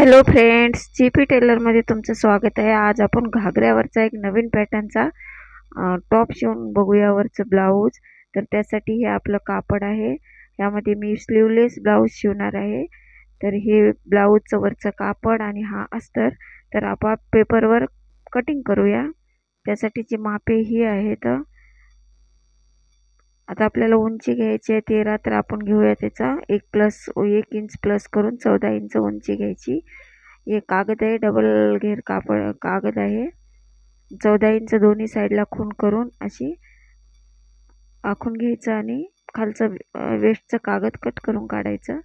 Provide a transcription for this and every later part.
Hello friends G P टेलरमध्ये तुमचं स्वागत आहे. आज आपण घागऱ्यावरचा एक नवीन पॅटर्नचा टॉप शिवून बघूया वरचं ब्लाऊज तर त्यासाठी हे आपलं कापड आहे. यामध्ये मी स्लीवलेस ब्लाऊज शिवणार आहे. तर हे ब्लाऊजचं वरचं कापड आणि हा अस्तर. तर आपण पेपरवर कटिंग करूया. त्यासाठीची मापे ही आहेत. आता आपल्याला उंची घ्यायची आहे तेरा तर आपण घेऊया त्याचा. एक प्लस एक इंच प्लस करून चौदा इंच उंची घ्यायची. हे कागद आहे डबल घेर कापड कागद आहे. चौदा इंच दोन्ही साईडला खून करून अशी आखून घ्यायचं आणि खालचं वेस्टचं कागद कट करून काढायचं.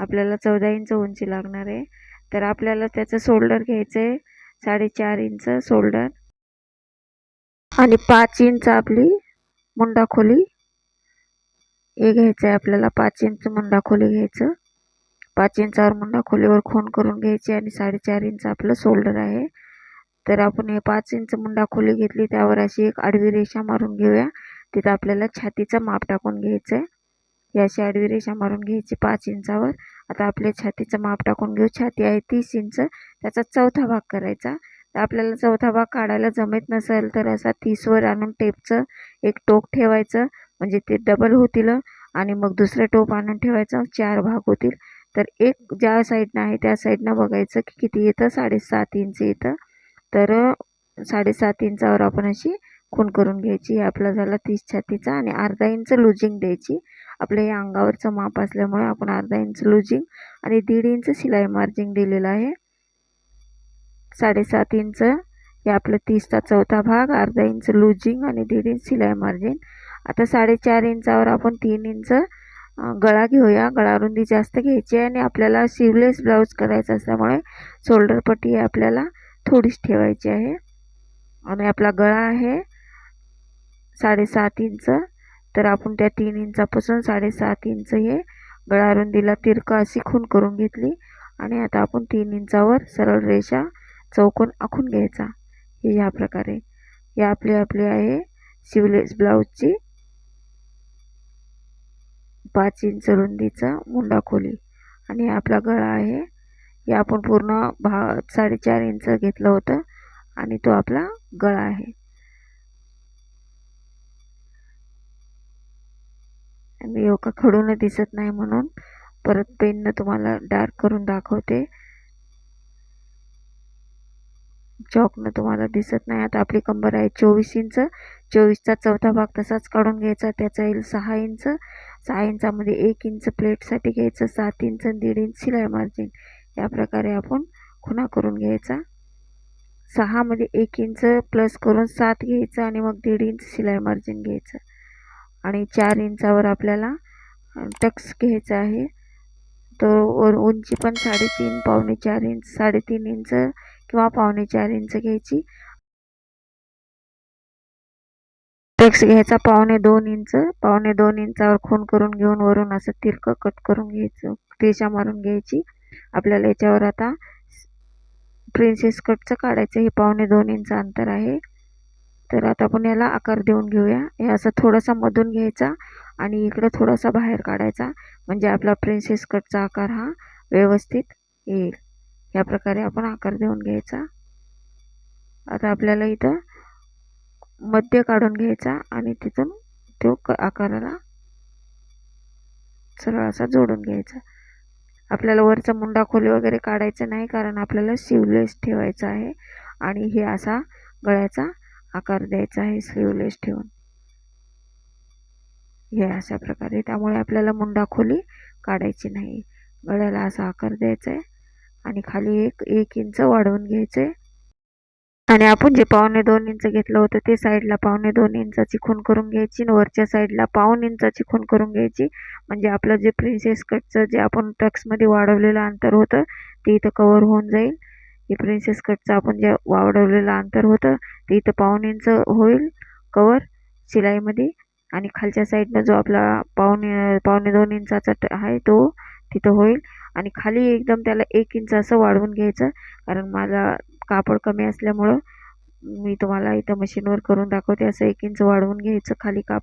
आपल्याला चौदा इंच उंची लागणार आहे. तर आपल्याला त्याचं शोल्डर घ्यायचं आहे साडेचार इंच शोल्डर आणि पाच इंच आपली मुंडा खोली हे घ्यायचं आहे आपल्याला पाच इंच मुंडा खोली घ्यायचं. पाच इंचावर मुंडा खोलीवर खून करून घ्यायची आणि साडेचार इंच आपलं शोल्डर आहे. तर आपण हे पाच इंच मुंडा खोली घेतली त्यावर अशी एक आडवी रेषा मारून घेऊया. तिथं आपल्याला छातीचं माप टाकून घ्यायचं आहे ही अशी आडवी रेषा मारून घ्यायची पाच इंचावर. आता आपल्या छातीचं माप टाकून घेऊ. छाती आहे तीस इंच. त्याचा चौथा भाग करायचा. तर आपल्याला चौथा भाग काढायला जमत नसेल तर असा तीसवर आणून टेपचं एक टोक ठेवायचं. म्हणजे ते डबल होतील आणि मग दुसरं टोप आणून ठेवायचं चार भाग होतील. तर एक ज्या साईडनं आहे त्या साईडनं बघायचं की किती येतं? साडेसात इंच येतं. तर साडेसात इंचावर आपण अशी खून करून घ्यायची. हे आपला झाला तीस छातीचा आणि अर्धा इंच लुजिंग द्यायची. आपल्या या अंगावरचं माप असल्यामुळे आपण अर्धा इंच लुजिंग आणि दीड इंच शिलाई मार्जिंग दिलेलं आहे. साडेसात इंच हे आपलं तीसचा चौथा भाग अर्धा इंच लुजिंग आणि दीड इंच शिलाई मार्जिन. आता साडेचार इंचावर आपण तीन इंच गळा घेऊया. गळारुंदी जास्त घ्यायची आहे आणि आपल्याला शिवलेस ब्लाऊज करायचा असल्यामुळे शोल्डर पट्टी आपल्याला थोडीच ठेवायची आहे. आणि आपला गळा आहे साडेसात इंच. तर आपण त्या तीन इंचापासून साडेसात इंच हे गळारुंदीला तिरकं अशी खून करून घेतली. आणि आता आपण तीन इंचावर सरळ रेषा चौकोन आखून घ्यायचा. हे ह्या प्रकारे. हे आपली आपली आहे शिवलेस ब्लाऊजची पाच इंच रुंदीचा मुंडा खोली. आणि आपला गळा आहे हे आपण पूर्ण भा साडेचार इंच घेतलं होतं आणि तो आपला गळा आहे. मी योगा खडून दिसत नाही म्हणून परत पेननं तुम्हाला डार्क करून दाखवते. चॉकनं तुम्हाला दिसत नाही. आता आपली कंबर आहे चोवीस इंच. चोवीसचा चौथा भाग तसाच काढून घ्यायचा. त्याचा येईल सहा इंच. सहा इंचामध्ये एक इंच प्लेटसाठी घ्यायचं सात इंच दीड इंच शिलाई मार्जिन. या प्रकारे आपण खुणा करून घ्यायचा. सहामध्ये एक इंच प्लस करून सात घ्यायचं आणि मग दीड इंच शिलाई मार्जिन घ्यायचं. आणि चार इंचावर आपल्याला टक्स घ्यायचा आहे. तो वर उंची पण साडेतीन पावणे चार इंच साडेतीन इंच किंवा पावणे चार इंच घ्यायची. टक्स घ्यायचा पावणे दोन इंच. पावणे दोन इंचावर खून करून घेऊन वरून असं तिरकं कट करून घ्यायचं. रेषा मारून घ्यायची. आपल्याला याच्यावर आता प्रिन्सेस कटचं काढायचं. हे पावणे दोन इंच अंतर आहे. तर आता आपण याला आकार देऊन घेऊया. हे असं थोडासा मधून घ्यायचा आणि इकडं थोडासा बाहेर काढायचा. म्हणजे आपला प्रिन्सेस कटचा आकार हा व्यवस्थित येईल. या प्रकारे आपण आकार देऊन घ्यायचा. आता आपल्याला इथं मध्य काढून घ्यायचा आणि तिथून तो आकाराला सरळ असा जोडून घ्यायचा. आपल्याला वरचा मुंडा खोली वगैरे काढायचं नाही कारण आपल्याला शिवलेस ठेवायचा आहे आणि हे असा गळ्याचा आकार द्यायचा आहे स्लीवलेस ठेवून. हे अशा प्रकारे. त्यामुळे आपल्याला मुंडा खोली काढायची नाही. गळ्याला असा आकार द्यायचा आहे आणि खाली एक एक इंच वाढवून घ्यायचं. आहे आणि आपण जे पावणे दोन इंच घेतलं होतं ते साईडला पावणे दोन इंचाची खून करून घ्यायची आणि वरच्या साईडला पाऊन इंचाची खूण करून घ्यायची. म्हणजे आपलं जे प्रिन्सेस कटचं जे आपण टक्समध्ये वाढवलेलं अंतर होतं ते इथं कवर होऊन जाईल. हे प्रिन्सेस कटचं आपण जे वाढवलेलं अंतर होतं ते इथं पाऊण इंच होईल कवर शिलाईमध्ये. आणि खालच्या साईडनं जो आपला पावणे पावणे दोन इंचाचा आहे तो तिथं होईल. आणि खाली एकदम त्याला एक इंच असं वाढवून घ्यायचं. कारण मला कापड कमी असल्यामुळं मी तुम्हाला इथं मशीनवर करून दाखवते. असं एक इंच वाढवून घ्यायचं खाली काप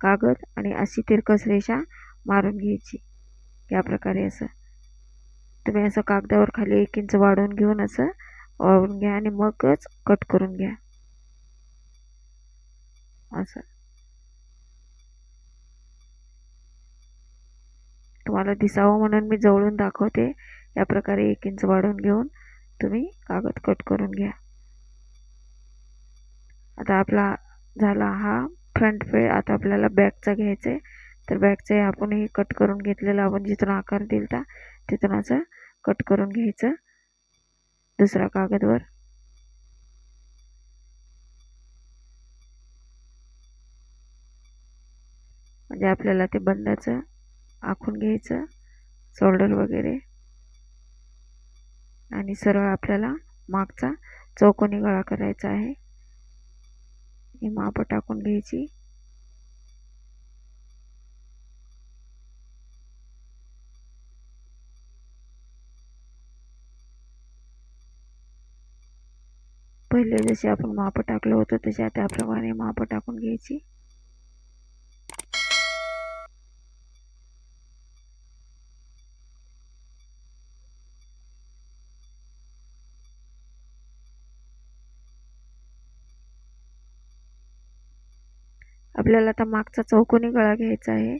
कागद आणि अशी तिरकस रेषा मारून घ्यायची. या प्रकारे असं. तुम्ही असं कागदावर खाली एक इंच वाढवून घेऊन असं वाढवून घ्या आणि मगच कट करून घ्या. असं. तुम्हाला दिसावं म्हणून मी जवळून दाखवते. या प्रकारे एक इंच वाढून घेऊन तुम्ही कागद कट करून घ्या. आता आपला झाला हा फ्रंट पे आता आपल्याला बॅकचा घ्यायचा आहे तर बॅकचं आपण हे कट करून घेतलेलं आपण जिथून आकार दिलता तिथून असं कट करून घ्यायचं. दुसऱ्या कागदवर. म्हणजे आपल्याला ते बंदाचं आखून घ्यायचं शोल्डर वगैरे. आणि सरळ आपल्याला मागचा चौकोनी गळा करायचा आहे. ही माप टाकून घ्यायची. पहिले जसे आपण माप टाकलं होतं तशा त्याप्रमाणे माप टाकून घ्यायची. आपल्याला आता मागचा चौकोनी गळा घ्यायचा आहे.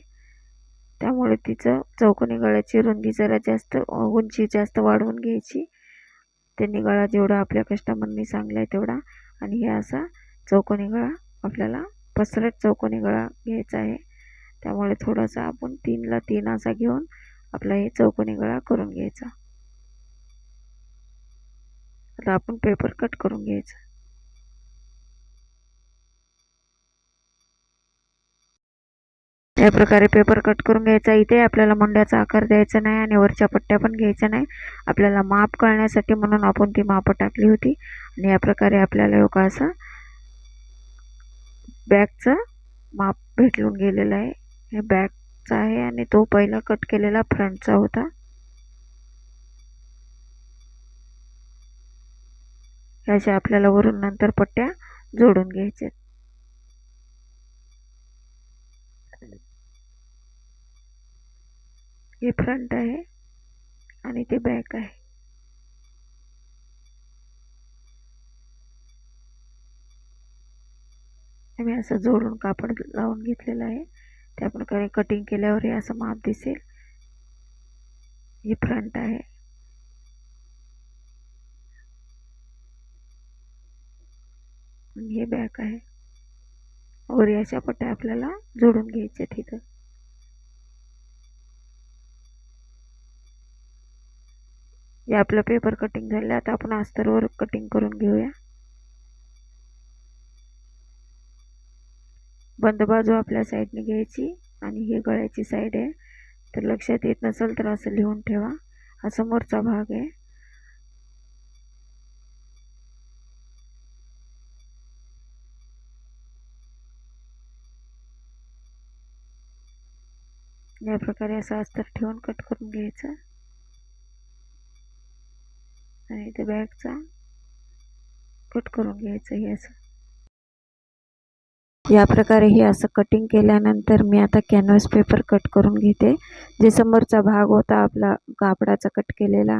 त्यामुळे तिचं चौकोनी गळ्याची रुंदी जरा जास्त उंची जास्त वाढवून घ्यायची. त्यांनी गळा जेवढा आपल्या कस्टमरनी सांगला आहे तेवढा. आणि हे असा चौकोनी गळा आपल्याला पसरट चौकोनी गळा घ्यायचा आहे. त्यामुळे थोडासा आपण तीनला तीन असा घेऊन आपला हे चौकोनी गळा करून घ्यायचा. आता आपण पेपर कट करून घ्यायचा. या प्रकारे पेपर कट करून घ्यायचा. इथे आपल्याला मुंड्याचा आकार द्यायचा नाही आणि वरच्या पट्ट्या पण घ्यायच्या नाही. आपल्याला माप कळण्यासाठी म्हणून आपण ती माप टाकली होती. आणि या प्रकारे आपल्याला योगा असं बॅगचं माप भेटून गेलेलं आहे. हे बॅगचा आहे आणि तो पहिला कट केलेला फ्रंटचा होता. ह्याच्या आपल्याला वरून नंतर पट्ट्या जोडून घ्यायच्या हे फ्रंट आहे आणि ते बॅक आहे. मी असं जोडून कापड लावून घेतलेलं आहे. त्या प्रकारे कटिंग केल्यावर हे असं माप दिसेल. हे फ्रंट आहे. हे बॅक आहे. वर याच्या पट्ट्या आपल्याला जोडून घ्यायच्या तिथं हे आपलं पेपर कटिंग झालं आता आपण अस्तरवर कटिंग करून घेऊया. बंद बाजू आपल्या साईडने घ्यायची आणि ही गळ्याची साईड आहे. तर लक्षात येत नसेल तर असं लिहून ठेवा. हा समोरचा भाग आहे. या प्रकारे असं अस्तर ठेवून कट करून घ्यायचं. आणि त्या बॅगचा कट करून घ्यायचं हे असं. या प्रकारे हे असं कटिंग केल्यानंतर मी आता कॅनव्हस पेपर कट करून घेते. जे समोरचा भाग होता आपला कापडाचा कट केलेला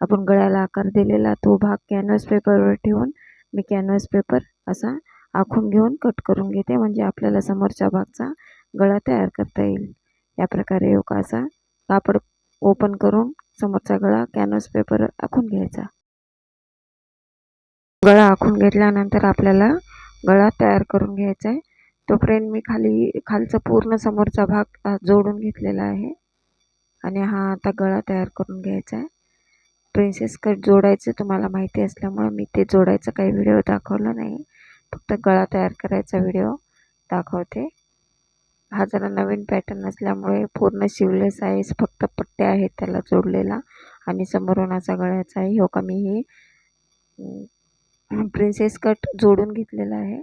आपण गळ्याला आकार दिलेला तो भाग कॅनव्हस पेपरवर ठेवून मी कॅनव्हस पेपर असा आखून घेऊन कट करून घेते. म्हणजे आपल्याला समोरच्या भागचा गळा तयार करता येईल. या प्रकारे योगा असा कापड ओपन करून समोरचा गळा कॅनव्हस पेपर आखून घ्यायचा. गळा आखून घेतल्यानंतर आपल्याला गळा तयार करून घ्यायचा आहे तोपर्यंत मी खाली खालचा पूर्ण समोरचा भाग जोडून घेतलेला आहे. आणि हा आता गळा तयार करून घ्यायचा आहे प्रिन्सेस कट जोडायचं तुम्हाला माहिती असल्यामुळे मी ते जोडायचा काही व्हिडिओ दाखवला नाही. फक्त गळा तयार करायचा व्हिडिओ दाखवते. हा जरा नवीन पॅटर्न असल्यामुळे पूर्ण शिवलेस आहे फक्त पट्ट्या आहेत त्याला जोडलेला. आणि समोरून असा गळ्याचा आहे. हो का मी हे प्रिन्सेस कट जोडून घेतलेला आहे.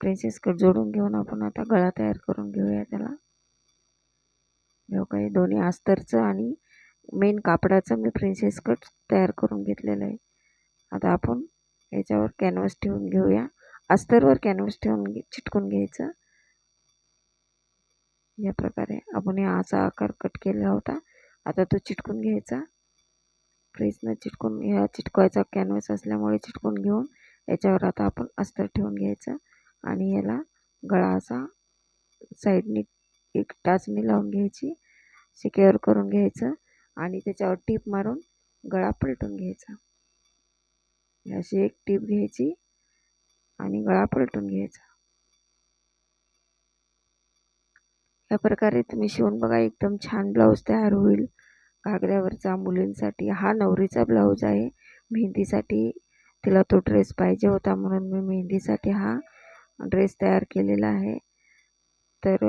प्रिन्सेस कट जोडून घेऊन आपण आता गळा तयार करून घेऊया त्याला. हो काही दोन्ही अस्तरचं आणि मेन कापडाचं मी प्रिन्सेस कट तयार करून घेतलेलं आहे. आता आपण याच्यावर कॅनव्हस ठेवून घेऊया. अस्तरवर कॅनव्हस ठेवून चिटकून घ्यायचं. या प्रकारे. आपण असा आकार कट केला होता. आता तो चिटकून घ्यायचा. प्रेसनं चिटकून ह्या चिटकवायचा कॅनव्हस असल्यामुळे चिटकून घेऊन याच्यावर आता आपण अस्तर ठेवून घ्यायचं. आणि याला गळा असा साईडनी एक टाचणी लावून घ्यायची. सिक्युअर करून घ्यायचं. आणि त्याच्यावर टीप मारून गळा पलटून घ्यायचा. अशी एक टीप घ्यायची. आणि गळा पलटून घ्यायचा. या प्रकारे तुम्ही शिवून बघा एकदम छान ब्लाऊज तयार होईल. घागऱ्यावरचा मुलींसाठी हा नवरीचा ब्लाऊज आहे. मेहंदीसाठी तिला तो ड्रेस पाहिजे होता म्हणून मी मेहंदीसाठी हा ड्रेस तयार केलेला आहे. तर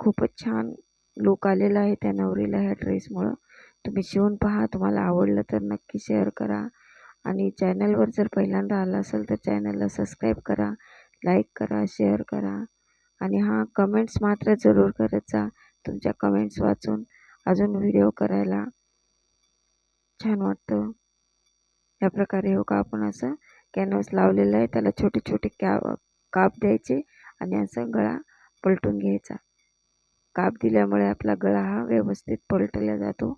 खूपच छान लुक आलेला आहे त्या नवरीला ह्या ड्रेसमुळं तुम्ही शिवून पहा तुम्हाला आवडलं तर नक्की शेअर करा. आणि चॅनलवर जर पहिल्यांदा आला असेल तर चॅनलला सबस्क्राईब करा लाईक करा शेअर करा. आणि हां कमेंट्स मात्र जरूर करत जा. तुमच्या कमेंट्स वाचून अजून व्हिडिओ करायला छान वाटतं. या प्रकारे हो का आपण असं कॅनव्हास लावलेलं आहे. त्याला छोटे छोटे कॅ काप द्यायचे आणि असं गळा पलटून घ्यायचा. काप दिल्यामुळे आपला गळा हा व्यवस्थित पलटला जातो.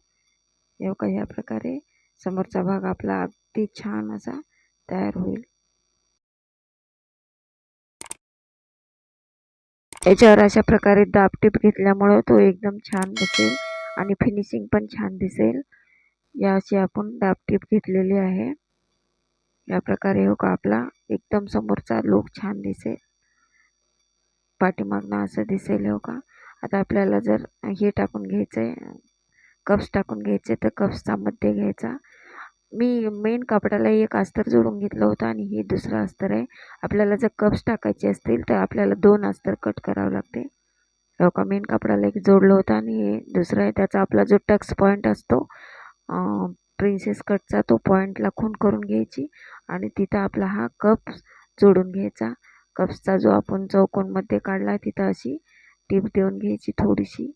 एवढा हो का ह्या प्रकारे समोरचा भाग आपला अगदी छान असा तयार होईल. याच्यावर अशा प्रकारे दाबटीप घेतल्यामुळं तो एकदम छान दिसेल आणि फिनिशिंग पण छान दिसेल. या अशी आपण दाबटीप घेतलेली आहे. या प्रकारे हो का आपला एकदम समोरचा लुक छान दिसेल. पाठीमागनं असं दिसेल हो का? आता आपल्याला जर हे टाकून घ्यायचं आहे कप्स टाकून घ्यायचे तर कप्सचा मध्ये घ्यायचा. मी मेन कापडाला एक अस्तर जोडून घेतलं होतं आणि हे दुसरं अस्तर आहे. आपल्याला जर कप्स टाकायचे असतील तर आपल्याला दोन अस्तर कट करावं लागते. हो का? मेन कापडाला एक जोडलं होतं आणि हे दुसरं आहे. त्याचा आपला जो टक्स पॉईंट असतो प्रिन्सेस कटचा तो पॉईंटला खून करून घ्यायची आणि तिथं आपला हा कप्स जोडून घ्यायचा. कप्सचा जो आपण चौकोनमध्ये काढला तिथं अशी टीप देऊन घ्यायची थोडीशी.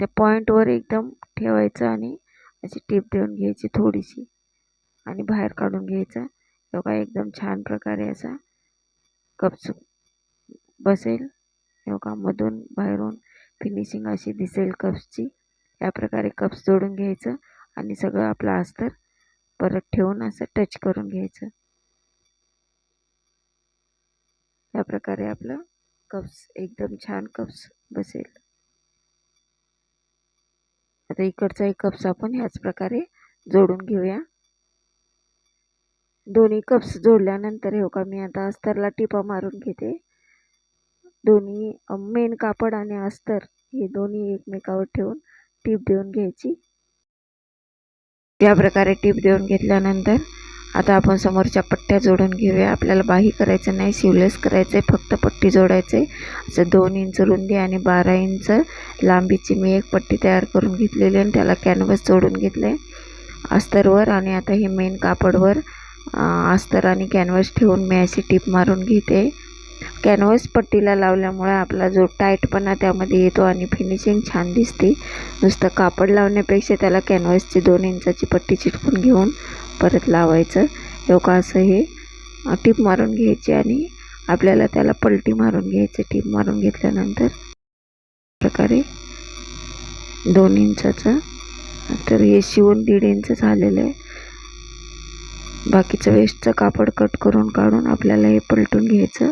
त्या पॉईंटवर एकदम ठेवायचं आणि अशी टीप देऊन घ्यायची थोडीशी आणि बाहेर काढून घ्यायचं. बघा एकदम छान प्रकारे असा कप्स बसेल. बघा मधून बाहेरून फिनिशिंग अशी दिसेल कप्सची. या प्रकारे कप्स जोडून घ्यायचं आणि सगळं आपलं अस्तर परत ठेवून असं टच करून घ्यायचं. या प्रकारे आपलं कप्स एकदम छान कप्स बसेल. आता इकडचा एक कप्स आपण ह्याच प्रकारे जोडून घेऊया. दोन्ही कप्स जोडल्यानंतर हो का मी आता अस्तरला टिपा मारून घेते. दोन्ही मेन कापड आणि अस्तर हे दोन्ही एकमेकावर ठेवून टीप देऊन घ्यायची. त्या प्रकारे टीप देऊन घेतल्यानंतर आता आपण समोरच्या पट्ट्या जोडून घेऊया. आपल्याला बाही करायचं नाही शिवलेस करायचं आहे फक्त पट्टी जोडायचं आहे असं दोन इंच रुंदी आणि बारा इंच लांबीची मी एक पट्टी तयार करून घेतलेली आणि त्याला कॅनव्हस जोडून घेतलं आहे अस्तरवर आणि आता हे मेन कापडवर अस्तर आणि कॅनव्हस ठेवून मी अशी टीप मारून घेते. कॅनव्हस पट्टीला लावल्यामुळे आपला जो टाईटपणा त्यामध्ये येतो आणि फिनिशिंग छान दिसते. नुसतं कापड लावण्यापेक्षा त्याला कॅनव्हसची दोन इंचाची पट्टी चिटकून घेऊन परत लावायचं. एवढं असं हे टीप मारून घ्यायची आणि आपल्याला त्याला पलटी मारून घ्यायची. टीप मारून घेतल्यानंतर प्रकारे दोन इंचाचं तर हे शिवून दीड इंच झालेलं आहे. बाकीचं वेस्टचं कापड कट करून काढून आपल्याला हे पलटून घ्यायचं.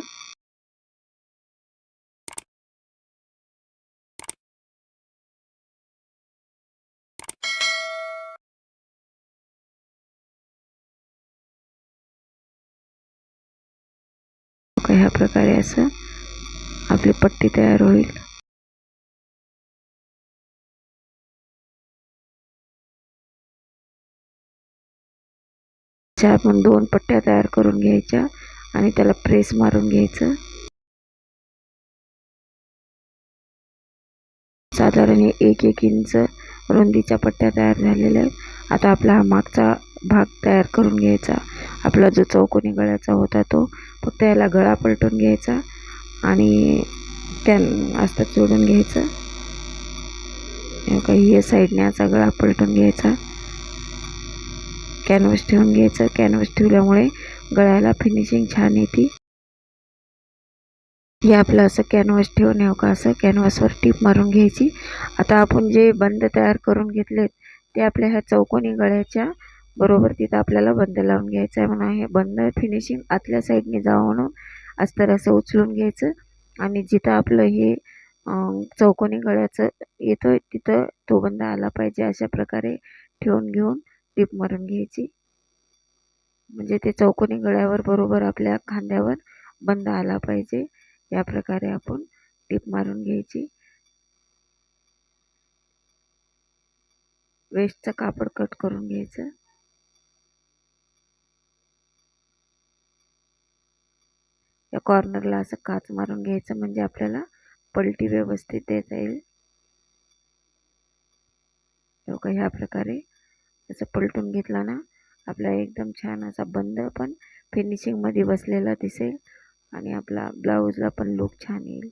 ह्या प्रकारे असं आपली पट्टी तयार होईल. आपण दोन पट्ट्या तयार करून घ्यायच्या आणि त्याला प्रेस मारून घ्यायचं. साधारण एक एक इंच रुंदीच्या पट्ट्या तयार झालेल्या आहेत. आता आपला हा मागचा भाग तयार करून घ्यायचा. आपला जो चौकोनी गळ्याचा होता तो फक्त याला गळा पलटून घ्यायचा आणि कॅन असतात जोडून घ्यायचं. काही या साईडने असा गळा पलटून घ्यायचा. कॅनव्हस ठेवून घ्यायचं. कॅनव्हस ठेवल्यामुळे गळ्याला फिनिशिंग छान येते. हे आपलं असं कॅनव्हस ठेवून येऊ का असं कॅनव्हसवर टीप मारून घ्यायची. आता आपण जे बंद तयार करून घेतलेत ते आपल्या ह्या चौकोनी गळ्याच्या बरोबर तिथं आपल्याला बंद लावून घ्यायचं आहे म्हणून. हे बंद फिनिशिंग आतल्या साईडने जावं म्हणून अस्तर असं उचलून घ्यायचं आणि जिथं आपलं हे चौकोनी गळ्याचं येतो तिथं तो बंद आला पाहिजे अशा प्रकारे ठेवून घेऊन टीप मारून घ्यायची. म्हणजे ते चौकोनी गळ्यावर बरोबर आपल्या खांद्यावर बंद आला पाहिजे या प्रकारे आपण टीप मारून घ्यायची. वेस्टचं कापड कट करून घ्यायचं. या कॉर्नरला असं काच मारून घ्यायचं म्हणजे आपल्याला पलटी व्यवस्थित देता येईल. बघा ह्या प्रकारे असं पलटून घेतला ना आपला एकदम छान असा बंद पण फिनिशिंगमध्ये बसलेला दिसेल आणि आपला ब्लाऊजला पण लुक छान येईल.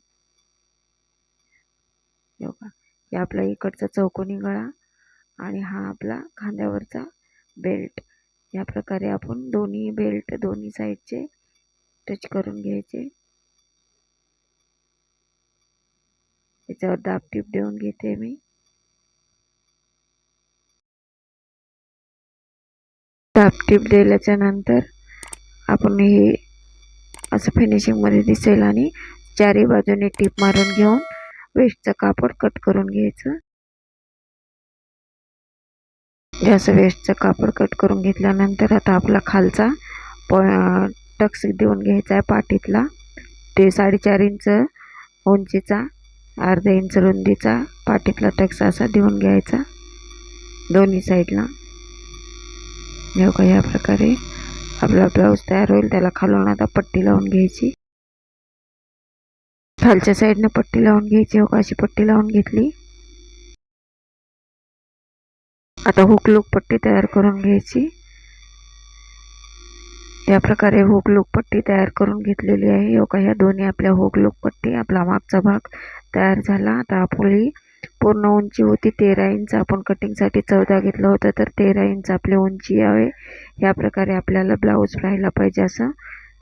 बघा हे आपला इकडचा चौकोनी गळा आणि हा आपला खांद्यावरचा बेल्ट या प्रकारे आपण दोन्ही बेल्ट दोन्ही साईडचे टच करून घ्यायचे. याच्यावर दाब टीप देऊन घेते मी. दाब टीप दिल्याच्या नंतर आपण हे असं फिनिशिंगमध्ये दिसेल आणि चारी बाजूने टीप मारून घेऊन वेस्टचं कापड कट करून घ्यायचं. जसं वेस्टचं कापड कट करून घेतल्यानंतर आता आपला खालचा प टक्स देऊन घ्यायचा आहे पाठीतला. ते साडेचार इंच उंचीचा अर्धा इंच रुंदीचा पाठीतला टक्स असा देऊन घ्यायचा. दोन्ही साईडला. हे का ह्या प्रकारे आपला ब्लाऊज तयार होईल. त्याला खालून आता पट्टी लावून घ्यायची. खालच्या साईडनं पट्टी लावून घ्यायची. हो अशी पट्टी लावून घेतली. आता हुक लूक पट्टी तयार करून घ्यायची. या प्रकारे हुक लूक पट्टी तयार करून घेतलेली आहे. हो का ह्या दोन्ही आपल्या हुक लूक पट्टी आपला मागचा भाग तयार झाला. आता आपली पूर्ण उंची होती. तेरा इंच आपण कटिंगसाठी चौदा घेतलं होतं. तर तेरा इंच आपली उंची यावे. या प्रकारे आपल्याला ब्लाऊज राहायला पाहिजे असं.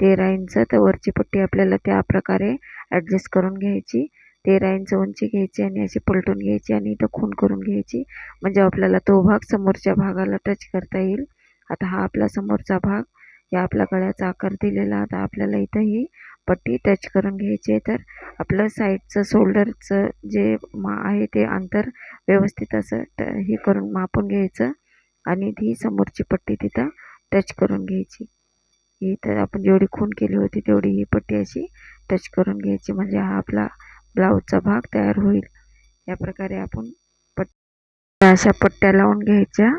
तेरा इंच तर वरची पट्टी आपल्याला त्या प्रकारे ॲडजस्ट करून घ्यायची. तेरा इंच उंची घ्यायची आणि अशी पलटून घ्यायची आणि इथं खून करून घ्यायची. म्हणजे आपल्याला तो भाग समोरच्या भागाला टच करता येईल. आता हा आपला समोरचा भाग या आपल्या गळ्याचा आकार दिलेला आता आपल्याला इथं ही पट्टी टच करून घ्यायची आहे. तर आपलं साईडचं शोल्डरचं जे मा आहे ते अंतर व्यवस्थित असं ट हे करून मापून घ्यायचं. आणि ती समोरची पट्टी तिथं टच करून घ्यायची. ही तर आपण जेवढी खून केली होती तेवढी ही पट्टी अशी टच करून घ्यायची. म्हणजे हा आपला ब्लाऊजचा भाग तयार होईल. या प्रकारे आपण पट अशा पट्ट्या लावून घ्यायच्या.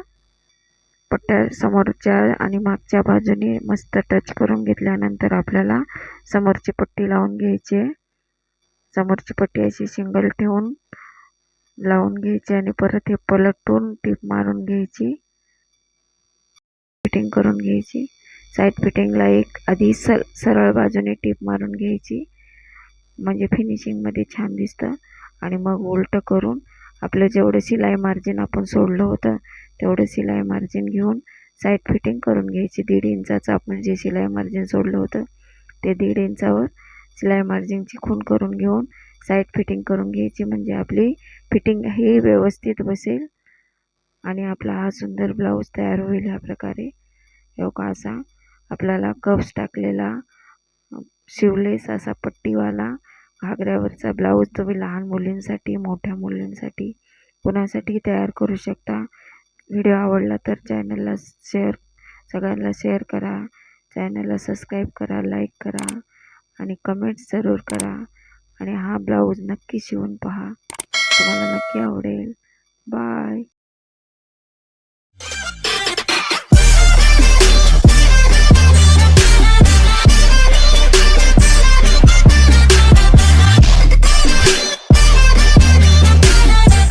पट्ट्या समोरच्या आणि मागच्या बाजूने मस्त टच करून घेतल्यानंतर आपल्याला समोरची पट्टी लावून घ्यायची आहे. समोरची पट्टी अशी सिंगल ठेवून लावून घ्यायची आणि परत हे पलटून टीप मारून घ्यायची. फिटिंग करून घ्यायची. साईड फिटिंगला एक आधी स सरळ बाजूने टीप मारून घ्यायची. म्हणजे फिनिशिंगमध्ये छान दिसतं. आणि मग उलटं करून आपलं जेवढं शिलाई मार्जिन आपण सोडलं होतं तेवढं शिलाई मार्जिन घेऊन साईड फिटिंग करून घ्यायची. दीड इंचाचं आपण जे शिलाई मार्जिन सोडलं होतं ते दीड इंचावर शिलाई मार्जिनची खून करून घेऊन साईड फिटिंग करून घ्यायची. म्हणजे आपली फिटिंग ही व्यवस्थित बसेल आणि आपला हा सुंदर ब्लाऊज तयार होईल ह्या प्रकारे. का असा आपल्याला कप्स टाकलेला शिवलेस असा पट्टीवाला घागऱ्यावरचा ब्लाऊज तुम्ही लहान मुलींसाठी मोठ्या मुलींसाठी कुणासाठी तयार करू शकता. व्हिडिओ आवडला तर चॅनलला शेअर सगळ्यांना शेअर करा. चॅनलला सबस्क्राईब करा लाईक करा आणि कमेंट्स जरूर करा आणि हा ब्लाऊज नक्की शिवून पहा. तुम्हाला नक्की आवडेल. बाय.